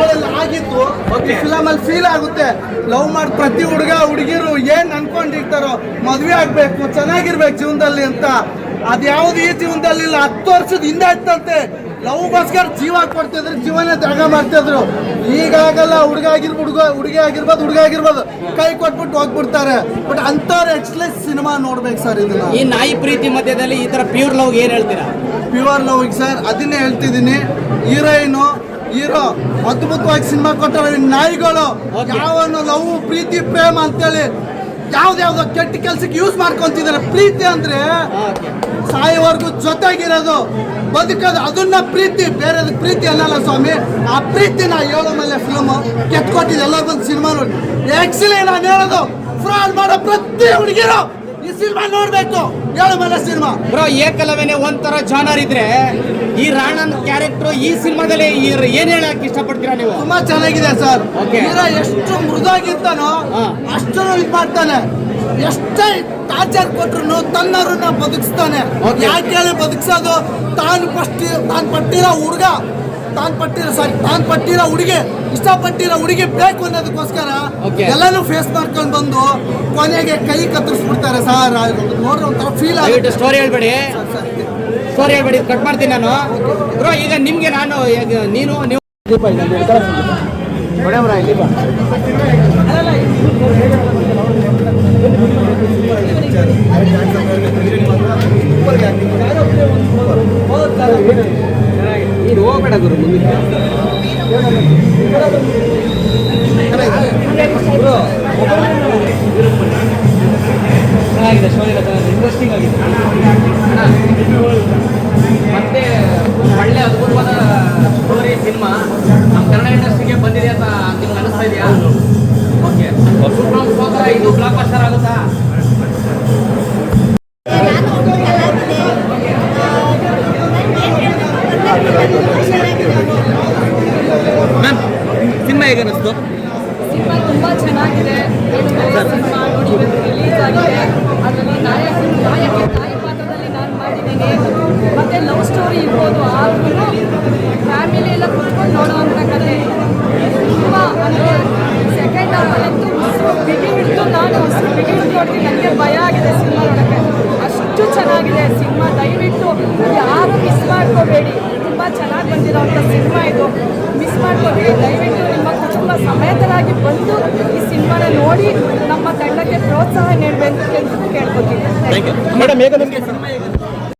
ಗಳಲ್ಲಿ ಆಗಿದ್ದು ಫಿಲಮ್ ಅಲ್ಲಿ ಫೀಲ್ ಆಗುತ್ತೆ. ಲವ್ ಮಾಡಿ ಪ್ರತಿ ಹುಡುಗ ಹುಡುಗಿರು ಏನ್ ಅನ್ಕೊಂಡಿರ್ತಾರೋ ಮದ್ವೆ ಆಗ್ಬೇಕು ಚೆನ್ನಾಗಿರ್ಬೇಕು ಜೀವನದಲ್ಲಿ ಅಂತ. ಅದ್ಯಾವ್ದು ಈ ಜೀವನದಲ್ಲಿ ಇಲ್ಲ. ಹತ್ತು ವರ್ಷದ ಹಿಂದೆ ಇತ್ತಂತೆ. ಲವ್ಗೋಸ್ಕರ ಜೀವ ಕೊಡ್ತಿದ್ರು ಜೀವನ ತ್ಯಾಗ ಮಾಡ್ತಿದ್ರು ಈಗಾಗಲ್ಲ ಹುಡುಗ ಆಗಿರ್ಬೋದು ಹುಡುಗ ಹುಡುಗಿ ಆಗಿರ್ಬೋದು ಹುಡುಗ ಆಗಿರ್ಬೋದು ಕೈ ಕೊಟ್ಬಿಟ್ಟು ಹೋಗ್ಬಿಡ್ತಾರೆ. ಬಟ್ ಅಂಥವ್ರು ಎಕ್ಸ್ಲೆಸ್ ಸಿನಿಮಾ ನೋಡ್ಬೇಕು ಸರ್ ಇದನ್ನ. ಈ ನಾಯಿ ಪ್ರೀತಿ ಮಧ್ಯದಲ್ಲಿ ಈ ತರ ಪ್ಯೂರ್ ಲವ್ ಏನ್ ಹೇಳ್ತೀರಾ? ಪ್ಯೂರ್ ಲವ್ ಸರ್ ಅದನ್ನೇ ಹೇಳ್ತಿದ್ದೀನಿ. ಹೀರೋಯಿನು ಹೀರೋ ಅದ್ಭುತವಾಗಿ ಸಿನಿಮಾ ಕೊಟ್ಟರೆ ನಾಯಿಗಳು ಯಾವ ಯಾವನು ಲವ್ ಪ್ರೀತಿ ಪ್ರೇಮ ಅಂತೇಳಿ ಯಾವ್ದ್ಯಾವ್ದೋ ಕೆಟ್ಟ ಕೆಲ್ಸಕ್ಕೆ ಯೂಸ್ ಮಾಡ್ಕೊಂತಿದ್ದಾರೆ. ಪ್ರೀತಿ ಅಂದ್ರೆ ಸಾಯಿವರ್ಗು ಜೊತೆಗಿರೋದು ಬದುಕೋದು ಅದನ್ನ ಪ್ರೀತಿ ಬೇರೆ ಪ್ರೀತಿ ಅನ್ನಲ್ಲ ಸ್ವಾಮಿ. ಆ ಪ್ರೀತಿನ ಹೇಳೋ ಮೇಲೆ ಫಿಲ್ಮ್ ಕೆತ್ಕೊಟ್ಟಿದ್ದು ಎಲ್ಲರೂ ಬಂದು ಸಿನಿಮಾ ನೋಡಿ. ಎಕ್ಸಲೇ ನಾನು ಹೇಳೋದು. ಫ್ರಾಡ್ ಮಾಡೋ ಪ್ರತಿ ಹುಡುಗಿರು. ಈ ಸಿನಿಮಾ ನೋಡ್ಬೇಕು. ಹೇಳು ಮೇಲೆ ಸಿನಿಮಾ. ಬ್ರೋ ಏಕಲವೇನೆ ಒಂಥರ ಜಾನರ್ ಇದ್ರೆ ಈ ರಾಣನ್ ಕ್ಯಾರೆಕ್ಟರ್ ಈ ಸಿನಿಮಾದಲ್ಲಿ ಏನ್ ಹೇಳಕ್ ಇಷ್ಟಪಡ್ತೀರಾ ನೀವು? ತುಂಬಾ ಚೆನ್ನಾಗಿದೆ ಸರ್. Okay. ಹೀರೋ ಎಷ್ಟು ಮೃದಾಗಿರ್ತಾನೋ ಹಾ. ಅಷ್ಟು ಇದ್ ಮಾಡ್ತಾನೆ. ಎಷ್ಟೇ ಟಾರ್ಚರ್ ಕೊಟ್ರು ತನ್ನವ್ರನ್ನ ಬದುಕಿಸ್ತಾನೆ. Okay. ಯಾಕೆ ಹೇಳಿ ಬದುಕಿಸೋದು? ತಾನು ಫಸ್ಟ್ ತಾನು ಪಟ್ಟಿರೋ ಹುಡುಗ ತಾನು ಪಟ್ಟಿರ ಸಾರಿ ತಾನು ಪಟ್ಟಿರೋ ಹುಡುಗಿ ಇಷ್ಟಪಟ್ಟಿರೋ ಹುಡುಗಿ ಬೇಕು ಅನ್ನೋದಕ್ಕೋಸ್ಕರ. ಎಲ್ಲಾನು ಫೇಸ್ ಮಾಡ್ಕೊಂಡು ಬಂದು ಕೊನೆಗೆ ಕೈ ಕತ್ತರಿಸ್ಬಿಡ್ತಾರೆ ಸರ್. ನೋಡ್ರಿ ಒಂಥರ ಫೀಲ್ ಆಗುತ್ತೆ. ಸ್ಟೋರಿ ಹೇಳ್ಬೇಡಿ. ಸ್ಟೋರಿ ಹೇಳ್ಬೇಡಿ ಕಟ್ ಮಾಡ್ತೀನಿ ನಾನು. ಬ್ರೋ ಈಗ ನಿಮ್ಗೆ ನಾನು ಈಗ ನೀನು ನೀವು ಇದು ಚೆನ್ನಾಗಿದೆ ಸ್ಟೋರಿ ಇಂಟ್ರೆಸ್ಟಿಂಗ್ ಆಗಿದೆ. ಮತ್ತೆ ಒಳ್ಳೆ ಅದ್ಭುತವಾದ ಸ್ಟೋರಿ ಸಿನಿಮಾ. ನಮ್ಮ ಕನ್ನಡ ಇಂಡಸ್ಟ್ರಿಗೆ ಬಂದಿದೆ ಅಂತ ನಿಮ್ಗೆ ಅನಿಸ್ತಾ ಇದೆಯಾ? ಓಕೆ ಇದು ಬ್ಲಾಕ್ ಬಸ್ಟರ್ ಆಗುತ್ತಾ? ಮ್ಯಾಮ್, ಸಿನಿಮಾ ಹೇಗೆ ಅನಿಸ್ತು ಸಿನಿಮಾ ತುಂಬ ಚೆನ್ನಾಗಿದೆ. ಸಿನಿಮಾ ರಿಲೀಸ್ ಆಗಿದೆ. ಅದರಲ್ಲಿ ನಾಯಕ ನಾಯಕ ಪಾತ್ರದಲ್ಲಿ ನಾನು ಮಾಡಿದ್ದೀನಿ. ಮತ್ತು ಲವ್ ಸ್ಟೋರಿ ಇರ್ಬೋದು. ಆದ್ರೂ ಫ್ಯಾಮಿಲಿ ಎಲ್ಲ ಕುತ್ಕೊಂಡು ನೋಡೋವಂಥ ಕತೆ ತುಂಬ ಅಂದರೆ ಸೆಕೆಂಡ್ ಹಾಫಲ್ಲಂತೂ ಬಿಗಿ ಹಿಡಿದು ನಾನು ಬಿಗಿ ಹಿಡಿದು ನೋಡ್ತೀನಿ. ನನಗೆ ಭಯ ಆಗಿದೆ ಸಿನಿಮಾ ನೋಡೋಕ್ಕೆ. ಅಷ್ಟು ಚೆನ್ನಾಗಿದೆ ಸಿನಿಮಾ. ದಯವಿಟ್ಟು ಯಾರು ಮಿಸ್ ಮಾಡ್ಕೋಬೇಡಿ. ಚೆನ್ನಾಗಿ ಬಂದಿರೋವಂಥ ಸಿನಿಮಾ ಇದು. ಮಿಸ್ ಮಾಡ್ಕೊಬೇಡಿ ದಯವಿಟ್ಟು ನಿಮ್ಮ ಕುಟುಂಬ ಸಮೇತರಾಗಿ ಬಂದು ಈ ಸಿನಿಮಾನ ನೋಡಿ ನಮ್ಮ ತಂಡಕ್ಕೆ ಪ್ರೋತ್ಸಾಹ ನೀಡಬೇಕು ಅಂತ ಕೇಳ್ಕೊತೀನಿ. ಮೇಡಮ್